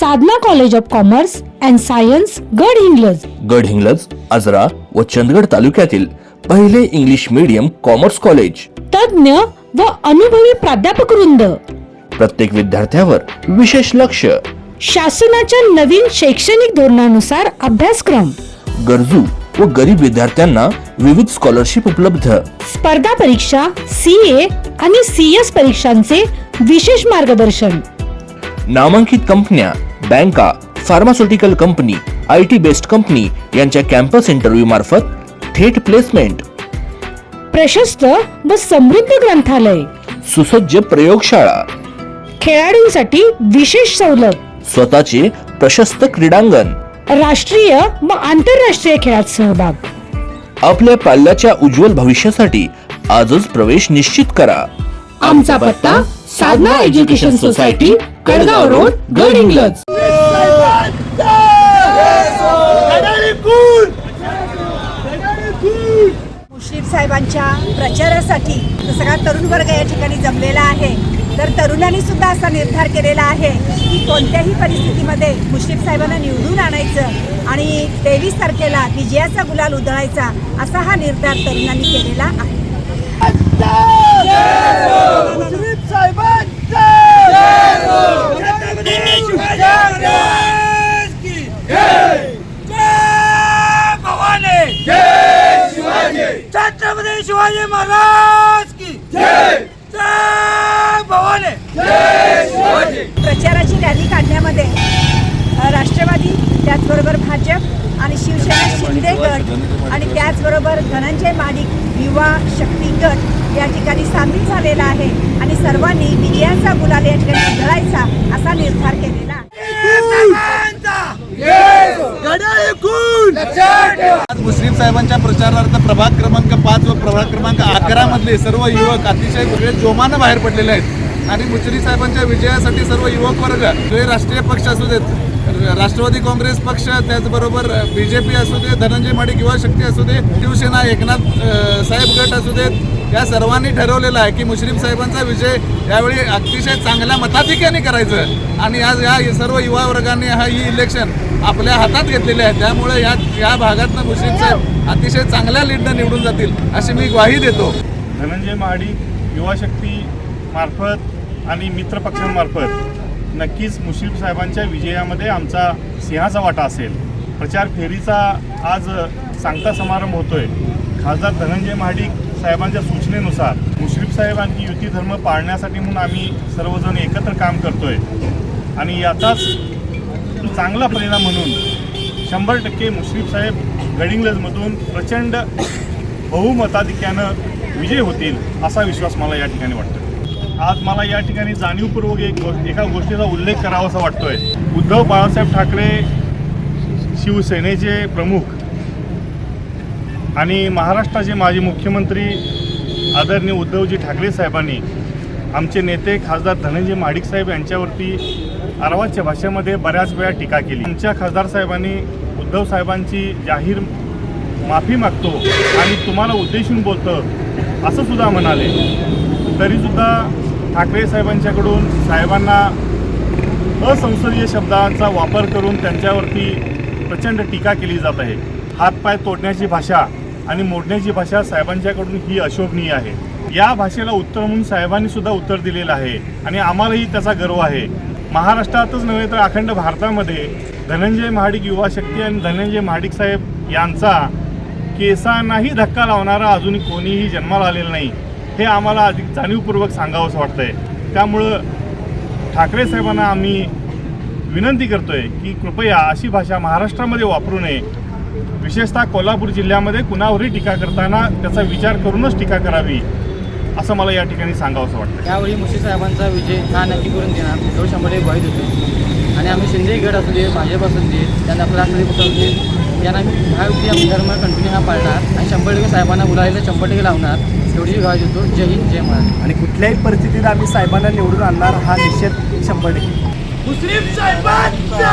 Sadhana college of commerce and science Gadhinglaj Gadhinglaj Ajara व चंदगड तालुक्यातील पहिले इंग्लिश मीडियम कॉमर्स कॉलेज. तज्ज्ञ व अनुभवी प्राध्यापक वृंद. प्रत्येक विद्यार्थ्यावर विशेष लक्ष. शासनाच्या नवीन शैक्षणिक धोरणानुसार अभ्यासक्रम. गरजू व गरीब विद्यार्थ्यांना विविध स्कॉलरशिप उपलब्ध. स्पर्धा परीक्षा सी ए आणि सी एस परीक्षांचे विशेष मार्गदर्शन. नामांकित कंपन्या बँका pharmaceutical company I T based company यांच्या कॅम्पस इंटरव्ह्यू मार्फत थेट प्लेसमेंट प्रशस्त व समृद्ध ग्रंथालय. सुसज्ज प्रयोगशाळा. खेळाडूंसाठी विशेष सवलत. स्वतःचे प्रशस्त क्रीडांगण. राष्ट्रीय व आंतरराष्ट्रीय खेळात सहभाग. आपल्या पाल्याच्या उज्ज्वल भविष्यासाठी आजच प्रवेश निश्चित करा. आमचा पत्ता Sadhana education society Kadgaon road Gadhinglaj. Mushrif साहेबांच्या प्रचारासाठी सगळा तरुण वर्ग या ठिकाणी जमलेला आहे. तर तरुणांनी सुद्धा असा निर्धार केलेला आहे की कोणत्याही परिस्थितीमध्ये मुश्रीफ साहेबांना निवडून आणायचं आणि तेवीस तारखेला विजयाचा गुलाल उधळायचा असा हा निर्धार तरुणांनी केलेला आहे. छत्रपती शिवाजी महाराज की जय जय भवानी प्रचाराची रॅली काढण्यामध्ये राष्ट्रवादी त्याचबरोबर भाजप आणि शिवसेना शिंदे गट आणि त्याचबरोबर धनंजय मालिक युवा शक्ती गट या ठिकाणी सामील झालेला आहे आणि सर्वांनी विजयाचा गुलाल या ठिकाणी जळायचा असा निर्धार केलेला आज मुस्लिम साहेबांच्या प्रचारार्थ प्रभाग क्रमांक पाच व प्रभाग क्रमांक अकरा मधले सर्व युवक अतिशय वेगळे जोमानं बाहेर पडलेले आहेत. आणि मुश्रीफ साहेबांच्या विजयासाठी सर्व युवक वर्ग जे राष्ट्रीय पक्ष असू देत राष्ट्रवादी काँग्रेस पक्ष त्याचबरोबर बी जे पी असू दे धनंजय माडी किंवा शक्ती असू दे शिवसेना एकनाथ साहेब गट असू देत या सर्वांनी ठरवलेलं आहे की मुश्रीफ साहेबांचा विजय यावेळी अतिशय चांगल्या मताधिक्याने करायचं आणि आज या सर्व युवा वर्गाने हा ही इलेक्शन आपल्या हातात घेतलेले आहे. त्यामुळे या या भागातनं मुश्रीफ साहेब अतिशय चांगल्या लीडनं निवडून जातील अशी मी ग्वाही देतो. धनंजय महाडिक युवा शक्ती मार्फत आणि मित्र पक्षांमार्फत नक्कीच मुश्रीफ साहेबांच्या विजयामध्ये आमचा सिंहाचा वाटा असेल. प्रचार फेरीचा आज सांगता समारंभ होतोय. खासदार धनंजय महाडिक साहेबांच्या सूचनेनुसार मुश्रीफ साहेबांची युती धर्म पाळण्यासाठी म्हणून आम्ही सर्वजण एकत्र काम करतोय. आणि याचाच चांगला परिणाम म्हणून शंभर टक्के मुश्रीफ साहेब गडिंग्लजमधून प्रचंड बहुमताधिक्यानं विजय होतील असा विश्वास मला या ठिकाणी वाटतो आज मला या ठिकाणी जाणीवपूर्वक एक एका गोष्टीचा उल्लेख करावासा वाटतोय. उद्धव बाळासाहेब ठाकरे शिवसेनेचे प्रमुख आणि महाराष्ट्राचे माजी मुख्यमंत्री आदरणीय उद्धवजी ठाकरे साहेबांनी आमचे नेते खासदार धनंजय माडिक साहेब यांच्यावरती अरवाच्या भाषेमध्ये बऱ्याच वेळा टीका केली. आमच्या खासदार साहेबांनी उद्धव साहेबांची जाहीर माफी मागतो आणि तुम्हाला उद्देशून बोलतो असं सुद्धा म्हणाले. तरीसुद्धा ठाकरे साहेबांच्याकडून साहेबांना असंसदीय शब्दांचा वापर करून त्यांच्यावरती प्रचंड टीका केली जात आहे. हातपाय तोडण्याची भाषा आणि मोडण्याची भाषा साहेबांच्याकडून ही अशोभनीय आहे. या भाषेला उत्तर म्हणून साहेबांनी सुद्धा उत्तर दिलेलं आहे आणि आम्हालाही त्याचा गर्व आहे. महाराष्ट्रातच नव्हे तर अखंड भारतामध्ये धनंजय महाडिक युवा शक्ती आणि धनंजय महाडिक साहेब यांचा केसांनाही धक्का लावणारा अजूनही कोणीही जन्माला आलेला नाही हे आम्हाला अधिक जाणीवपूर्वक सांगावंसं वाटतंय. त्यामुळं ठाकरे साहेबांना आम्ही विनंती करतोय की कृपया अशी भाषा महाराष्ट्रामध्ये वापरू नये. विशेषतः कोल्हापूर जिल्ह्यामध्ये कुणावरही टीका करताना त्याचा विचार करूनच टीका करावी असं मला या ठिकाणी सांगावंसं वाटतं यावेळी मुश्री साहेबांचा विजय हा नक्की करून देणार एवढं शंभर एक ग्वाही देतो आणि आम्ही शिंदे गट असू दे भाजप असू दे त्यांना आपला राष्ट्रवादी पक्ष असू दे यांना आम्ही हा युक्ती आम्ही धर्म कंटिन्यू हा पाळणार आणि शंभर टक्के साहेबांना बोलायला शंभर टक्के लावणार एवढी ग्वाही देतो जय हिंद जय महाराष्ट्र. आणि कुठल्याही परिस्थितीत आम्ही साहेबांना निवडून आणणार हा निश्चित शंभर टक्के. मुस्लिम साहेबांचा!